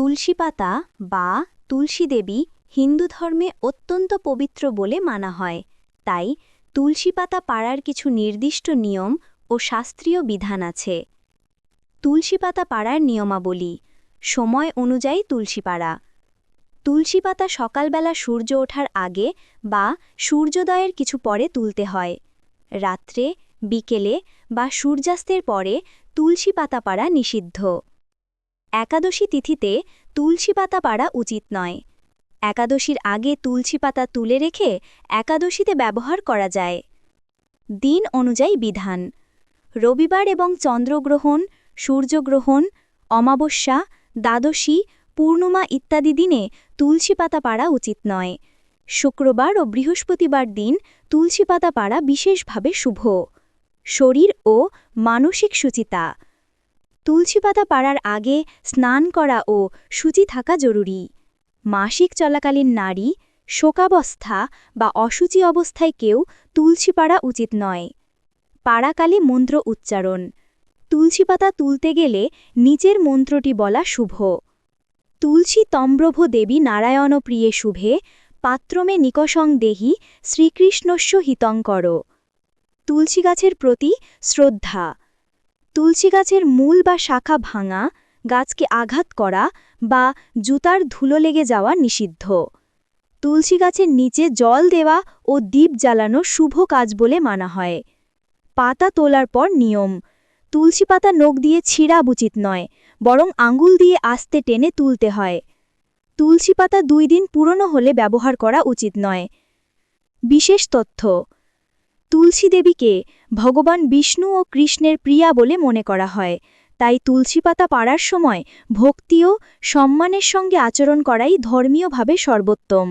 তুলসী পাতা বা তুলসী দেবী হিন্দু ধর্মে অত্যন্ত পবিত্র বলে মানা হয়। তাই তুলসী পাতা পাড়ার কিছু নির্দিষ্ট নিয়ম ও শাস্ত্রীয় বিধান আছে। তুলসী পাতা পাড়ার নিয়মাবলী। সময় অনুযায়ী তুলসী পাড়া। তুলসী পাতা সকালবেলা সূর্য ওঠার আগে বা সূর্যোদয়ের কিছু পরে তুলতে হয়। রাত্রে, বিকেলে বা সূর্যাস্তের পরে তুলসী পাতা পাড়া নিষিদ্ধ। একাদশী তিথিতে তুলসী পাতা পাড়া উচিত নয়। একাদশীর আগে তুলসী পাতা তুলে রেখে একাদশীতে ব্যবহার করা যায়। দিন অনুযায়ী বিধান। রবিবার এবং চন্দ্রগ্রহণ, সূর্যগ্রহণ, অমাবস্যা, দ্বাদশী, পূর্ণিমা ইত্যাদি দিনে তুলসী পাতা পাড়া উচিত নয়। শুক্রবার ও বৃহস্পতিবার দিন তুলসী পাতা পাড়া বিশেষভাবে শুভ। শরীর ও মানসিক সুচিতা। তুলসী পাতা পাড়ার আগে স্নান করা ও শুচি থাকা জরুরি। মাসিক চলাকালীন নারী, শোকাবস্থা বা অসুচি অবস্থায় কেউ তুলসী পাড়া উচিত নয়। পাড়াকালী মন্ত্র উচ্চারণ। তুলসী পাতা তুলতে গেলে নিচের মন্ত্রটি বলা শুভ। তুলসী তম্ব্রভ দেবী নারায়ণ প্রিয়ে শুভে, পাত্রমে নিকসং দেহি শ্রীকৃষ্ণস্য হিতঙ্কর। তুলসী গাছের প্রতি শ্রদ্ধা। তুলসী গাছের মূল বা শাখা ভাঙা, গাছকে আঘাত করা বা জুতার ধুলো লেগে যাওয়া নিষিদ্ধ। তুলসী গাছের নিচে জল দেওয়া ও দ্বীপ জ্বালানো শুভ কাজ বলে মানা হয়। পাতা তোলার পর নিয়ম। তুলসী পাতা নখ দিয়ে ছিঁড়া উচিত নয়, বরং আঙ্গুল দিয়ে আস্তে টেনে তুলতে হয়। তুলসী পাতা দুই দিন পুরনো হলে ব্যবহার করা উচিত নয়। বিশেষ তথ্য তুলসী দেবীকে ভগবান বিষ্ণু ও কৃষ্ণের প্রিয়া বলে মনে করা হয়। তাই তুলসী পাতা পাড়ার সময় ভক্তিও সম্মানের সঙ্গে আচরণ করাই ধর্মীয়ভাবে সর্বোত্তম।